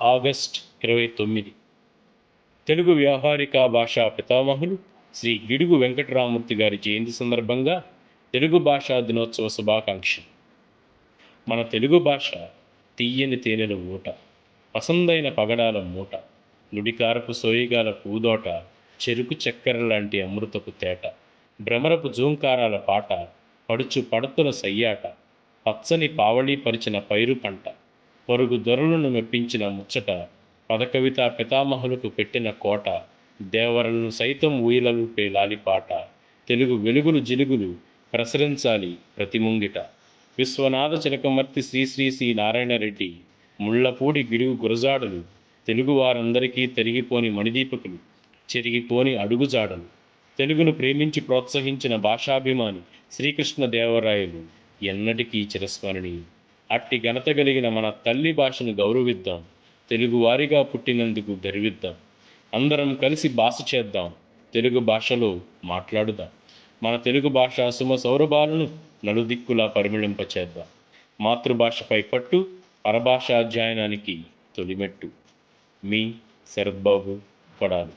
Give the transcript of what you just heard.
August ఇరవై తొమ్మిది. తెలుగు వ్యావహారిక భాషా పితామహులు శ్రీ గిడుగు వెంకటరామూర్తి గారి జయంతి సందర్భంగా తెలుగు భాషా దినోత్సవ శుభాకాంక్షలు. మన తెలుగు భాష తీయని తేనెల ఊట పసందైన పగడాల మూట నుడికారపు సోయిగాల పూదోట చెరుకు చక్కెర లాంటి అమృతపు తేట భ్రమరపు జూంకారాల పాట పడుచు పడతుల సయ్యాట పచ్చని పావళీ పరిచిన పైరు పంట పొరుగు దొరలను మెప్పించిన ముచ్చట పదకవిత పితామహులకు పెట్టిన కోట దేవరలను సైతం ఊయలలుపే లాలిపాట తెలుగు వెలుగులు జిలుగులు ప్రసరించాలి ప్రతి ముంగిట. విశ్వనాథ చిలకమర్తి శ్రీ శ్రీ శ్రీ నారాయణరెడ్డి ముళ్ళపూడి గిడుగు గురజాడలు తెలుగు వారందరికీ తిరిగిపోని మణిదీపకులు చెరిగిపోని అడుగుజాడలు. తెలుగును ప్రేమించి ప్రోత్సహించిన భాషాభిమాని శ్రీకృష్ణ దేవరాయలు ఎన్నటికీ చిరస్మరణీయులు. అట్టి ఘనత కలిగిన మన తల్లి భాషను గౌరవిద్దాం. తెలుగువారిగా పుట్టినందుకు గర్విద్దాం. అందరం కలిసి భాష చేద్దాం. తెలుగు భాషలో మాట్లాడుదాం. మన తెలుగు భాష సుమ సౌరభాలను నలుదిక్కులా పరిమళింపచేద్దాం. మాతృభాషపై పట్టు పరభాషాధ్యయనానికి తొలిమెట్టు. మీ శరత్బాబు కొడాలి